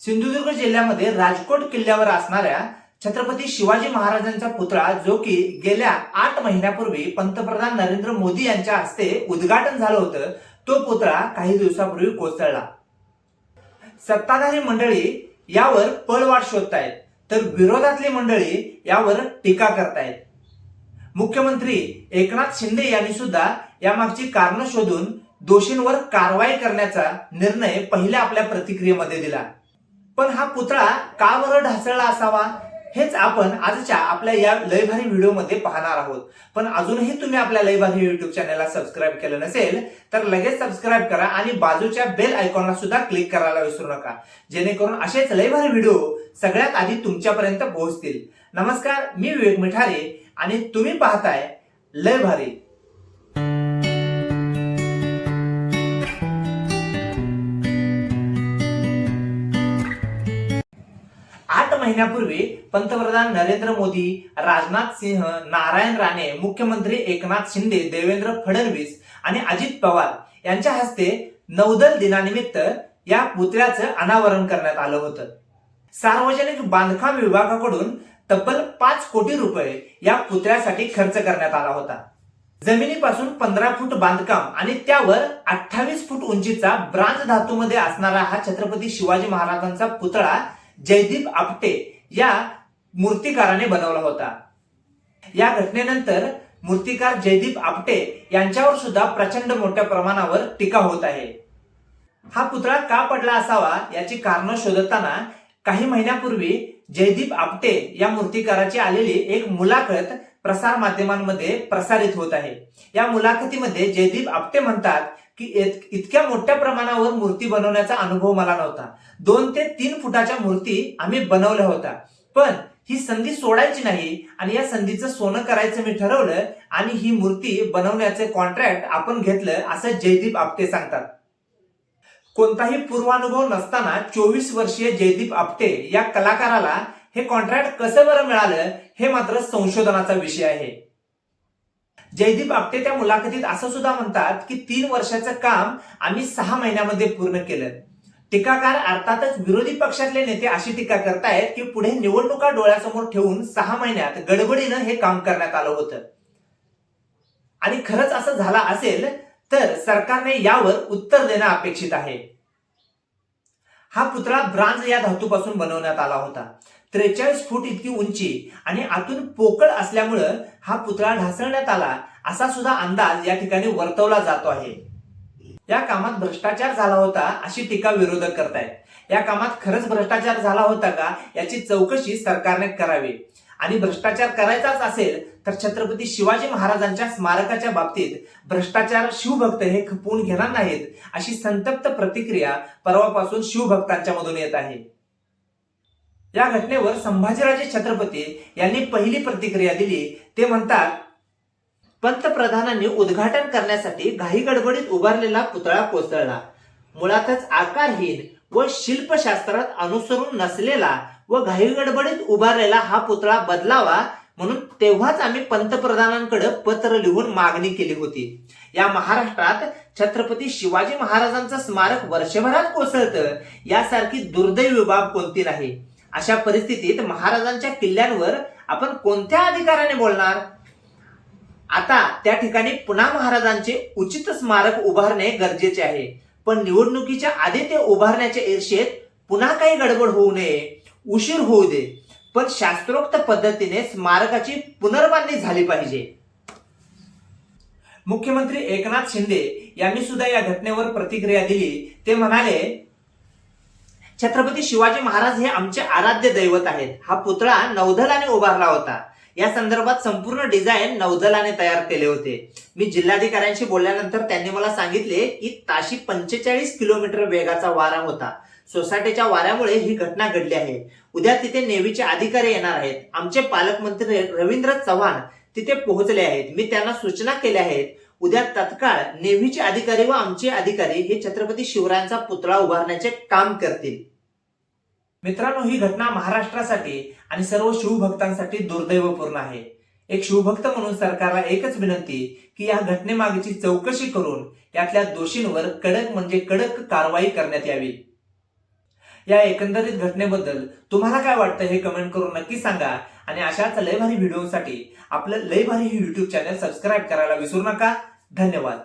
सिंधुदुर्ग जिल्ह्यामध्ये राजकोट किल्ल्यावर असणाऱ्या छत्रपती शिवाजी महाराजांचा पुतळा जो की गेल्या आठ महिन्यापूर्वी पंतप्रधान नरेंद्र मोदी यांच्या हस्ते उद्घाटन झालं होतं तो पुतळा काही दिवसापूर्वी कोसळला. सत्ताधारी मंडळी यावर पळवाट शोधतायत तर विरोधातली मंडळी यावर टीका करतायत. मुख्यमंत्री एकनाथ शिंदे यांनी सुद्धा यामागची कारणं शोधून दोषींवर कारवाई करण्याचा निर्णय पहिल्या आपल्या प्रतिक्रियेमध्ये दिला. पण हा पुतळा का बरं ढासळला असावा? हेच आपण आजच्या आपल्या या लयभारी व्हिडिओमध्ये पाहणार आहोत. पण अजूनही तुम्ही आपल्या लयभारी युट्यूब चॅनलला सबस्क्राईब केलं नसेल तर लगेच सबस्क्राईब करा आणि बाजूच्या बेल आयकॉनला सुद्धा क्लिक करायला विसरू नका. जेणेकरून असेच लयभारी व्हिडिओ सगळ्यात आधी तुमच्यापर्यंत पोहोचतील. नमस्कार मी विवेक मिठारे आणि तुम्ही पाहताय लय आठ महिन्यापूर्वी पंतप्रधान नरेंद्र मोदी राजनाथ सिंह नारायण राणे मुख्यमंत्री एकनाथ शिंदे देवेंद्र फडणवीस आणि अजित पवार यांच्या हस्ते नौदल दिनानिमित्त या पुतळ्याचं अनावरण करण्यात आलं होतं. सार्वजनिक बांधकाम विभागाकडून तब्बल पाच कोटी रुपये या पुतळ्यासाठी खर्च करण्यात आला होता. जमिनीपासून पंधरा फूट बांधकाम आणि त्यावर अठ्ठावीस फूट उंचीचा ब्रांज धातूमध्ये असणारा हा छत्रपती शिवाजी महाराजांचा पुतळा जयदीप आपटे या मूर्तिकाराने बनवला होता. या घटनेनंतर मूर्तिकार जयदीप आपटे यांच्यावर सुद्धा प्रचंड मोठ्या प्रमाणावर टीका होत आहे. हा पुतळा का पडला असावा याची कारणं शोधताना काही महिन्यापूर्वी जयदीप आपटे या मूर्तिकाराची आलेली एक मुलाखत प्रसार माध्यमांमध्ये प्रसारित होत आहे. या मुलाखतीमध्ये जयदीप आपटे म्हणतात की इतक्या मोठ्या प्रमाणावर मूर्ती बनवण्याचा अनुभव मला नव्हता. दोन ते तीन फुटाच्या मूर्ती आम्ही बनवल्या होत्या. पण ही संधी सोडायची नाही आणि या संधीचं सोनं करायचं मी ठरवलं आणि ही मूर्ती बनवण्याचे कॉन्ट्रॅक्ट आपण घेतलं असं जयदीप आपटे सांगतात. कोणताही पूर्वानुभव नसताना चोवीस वर्षीय जयदीप आपटे या कलाकाराला हे कॉन्ट्रॅक्ट कसं बरं मिळालं हे मात्र संशोधनाचा विषय आहे. जयदीप आपटे त्या मुलाखतीत असं सुद्धा म्हणतात की तीन वर्षाचं काम आम्ही सहा महिन्यामध्ये पूर्ण केलं. टीकाकार अर्थातच विरोधी पक्षातले नेते अशी टीका करतायत की पुढे निवडणुका डोळ्यासमोर ठेवून सहा महिन्यात गडबडीनं हे काम करण्यात आलं होतं. आणि खरंच असं झालं असेल तर सरकारने यावर उत्तर देणं अपेक्षित आहे. हा पुतळा ब्रांज या धातूपासून बनवण्यात आला होता. त्रेचाळीस फूट इतकी उंची आणि आतून पोकळ असल्यामुळं हा पुतळा ढासळण्यात आला असा सुद्धा अंदाज या ठिकाणी वर्तवला जातो आहे. या कामात भ्रष्टाचार झाला होता अशी टीका विरोधक करतायत. या कामात खरंच भ्रष्टाचार झाला होता का याची चौकशी सरकारने करावी. आणि भ्रष्टाचार करायचाच असेल तर छत्रपती शिवाजी महाराजांच्या स्मारकाच्या बाबतीत भ्रष्टाचार शिवभक्त हे खपवून घेणार नाहीत अशी संतप्त प्रतिक्रिया परवापासून शिवभक्तांच्या मधून येत आहे. या घटनेवर संभाजीराजे छत्रपती यांनी पहिली प्रतिक्रिया दिली. ते म्हणतात पंतप्रधानांनी उद्घाटन करण्यासाठी घाई गडबडीत उभारलेला पुतळा कोसळला. मुळातच आकारहीन व शिल्पशास्त्रात अनुसरून नसलेला व घाईगडबडीत उभारलेला हा पुतळा बदलावा म्हणून तेव्हाच आम्ही पंतप्रधानांकडे पत्र लिहून मागणी केली होती. या महाराष्ट्रात छत्रपती शिवाजी महाराजांचं स्मारक वर्षभरात कोसळतं यासारखी दुर्दैवी बाब कोणती नाही? अशा परिस्थितीत महाराजांच्या किल्ल्यांवर आपण कोणत्या अधिकाराने बोलणार? आता त्या ठिकाणी पुन्हा महाराजांचे उचित स्मारक उभारणे गरजेचे आहे. पण निवडणुकीच्या आधी ते उभारण्याच्या ईर्षेत पुन्हा काही गडबड होऊ नये उशीर होऊ दे पण शास्त्रोक्त पद्धतीने स्मारकाची पुनर्बांधणी झाली पाहिजे. मुख्यमंत्री एकनाथ शिंदे यांनी सुद्धा या घटनेवर प्रतिक्रिया दिली. ते म्हणाले छत्रपती शिवाजी महाराज हे आमचे आराध्य दैवत आहेत. हा पुतळा नौदलाने उभारला होता. या संदर्भात संपूर्ण डिझाईन नौदलाने तयार केले होते. मी जिल्हाधिकाऱ्यांशी बोलल्यानंतर त्यांनी मला सांगितले की ताशी पंचेचाळीस किलोमीटर वेगाचा वारा होता. सोसायटीच्या वाऱ्यामुळे ही घटना घडली आहे. उद्या तिथे नेव्हीचे अधिकारी येणार आहेत. आमचे पालकमंत्री रवींद्र चव्हाण तिथे पोहोचले आहेत. मी त्यांना सूचना केल्या आहेत. उद्या तत्काळ नेव्हीचे अधिकारी व आमचे अधिकारी हे छत्रपती शिवरायांचा पुतळा उभारण्याचे काम करतील. मित्रांनो ही घटना महाराष्ट्रासाठी आणि सर्व शिवभक्तांसाठी दुर्दैवपूर्ण आहे. एक शिवभक्त म्हणून सरकारला एकच विनंती की या घटनेमागची चौकशी करून यातल्या दोषींवर कडक म्हणजे कडक कारवाई करण्यात यावी. या एकंदरीत घटनेबद्दल तुम्हाला काय वाटतं हे कमेंट करून नक्की सांगा आणि अशाच लय भारी व्हिडिओसाठी आपलं लय भारी हे युट्यूब चॅनल सबस्क्राईब करायला विसरू नका. धन्यवाद.